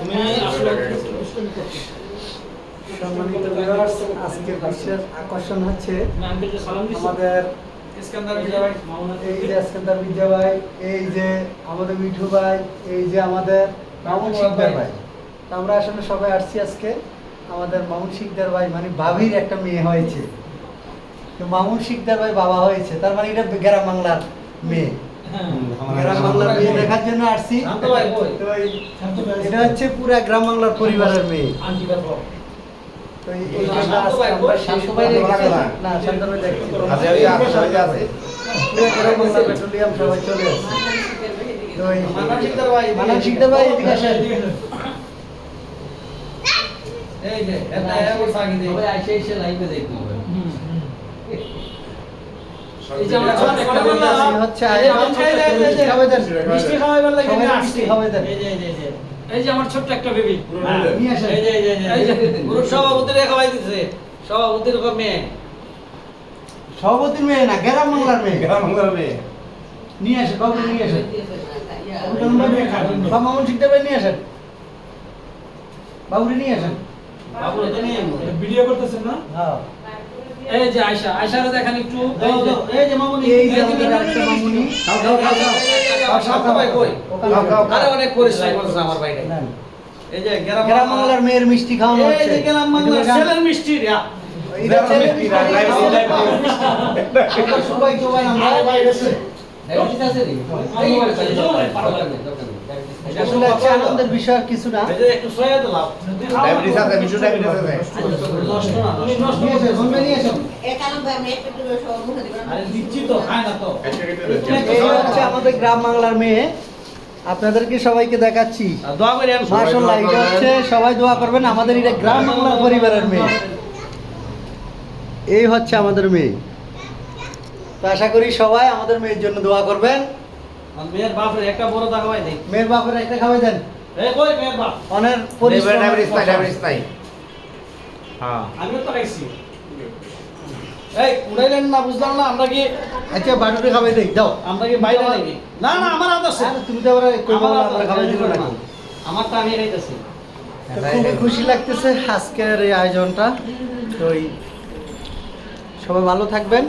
তুমি। সম্মানিত আজকের বিশেষ আকর্ষণ হচ্ছে? আমাদের ইস্কান্দার এই যে বিজয় ভাই এই যে আমাদের মিঠু ভাই এই যে আমাদের মামুন শিকদার ভাই তো আমরা আসলে সবাই আসছি আজকে আমাদের মামুন শিকদার ভাই মানে ভাবির একটা মেয়ে হয়েছে তো মামুন শিকদার ভাই বাবা হয়েছে তার মানে এটা গ্রাম বাংলার মেয়ে। গ্রাম বাংলার মেয়ে দেখার জন্য আসছি। শান্ত ভাই, কই? তো এই- এটা হচ্ছে পুরা গ্রাম বাংলার পরিবারের মেয়ে। ভাই, ভাই ভাই ভাই পেট্রোলিয়াম সবাই চলে আসছে। ভাই, এদিকে ভাই, আসেন। এই যে, এটা এবার সাকি দে। সবাই আইসে এসে লাইভে হুম। এই যে আমরা ছোট্ট একটা বেবি হ্যাঁ। সভাপতির খাওয়াই দিছে সভাপতির মেয়ে সভাপতির মেয়ে না গ্রাম বাংলার মেয়ে গ্রাম বাংলার মেয়ে। নিয়ে আসেন বাবু নিয়ে মামুন ভাই নিয়ে আসেন বাবুরে নিয়ে আসেন বাবুর তো নিয়ে। ভিডিও করতেছেন না হ্যাঁ এই যে আয়শা আয়শারে দেখেন একটু এই যে, মামুনি এই যে আমাদের মামুনি খাও খাও খাও খাও আর ভাই কই? খাও, খাও, আরে অনেক পরিশ্রম করছে আমার ভাইটা এই যে গ্রাম গ্রাম বাংলার মেয়ের মিষ্টি খাওয়ানো হচ্ছে এই যে গ্রাম বাংলার ছেলের মিষ্টি রে। সবাই সবাই আমরা আমাদের গ্রাম বাংলার মেয়ে আপনাদেরকে সবাইকে দেখাচ্ছি হচ্ছে সবাই দোয়া করবেন আমাদের এটা গ্রাম বাংলার পরিবারের মেয়ে এই হচ্ছে আমাদের মেয়ে। তো আশা করি সবাই আমাদের মেয়ের জন্য দোয়া করবেন। মেয়ের বাপরে একটা বড় দেখাবাই দেই। মেয়ের বাপের একটা খাওয়াই দেন। এই কই মেয়ের বাপ? অনের নাই, নাই। হ্যাঁ। আমিও তো খাইছি। এই উড়াইলেন না বুঝলাম না আমরা কি আচ্ছা বাটুতে খাওয়াই দেই দাও। আমরা কি বাইরে নাকি? না না আমার হাত আছে। তুমি তো আবার কই আমার হাত আমরা খাওয়াই দিব না। আমারটা আমি খাইতেছি। খুবই খুশি লাগতেছে আজকের এই আয়োজনটা। তো সবাই ভালো থাকবেন।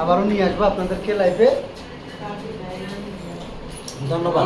আবারও নিয়ে আসব আপনাদেরকে লাইফে ধন্যবাদ?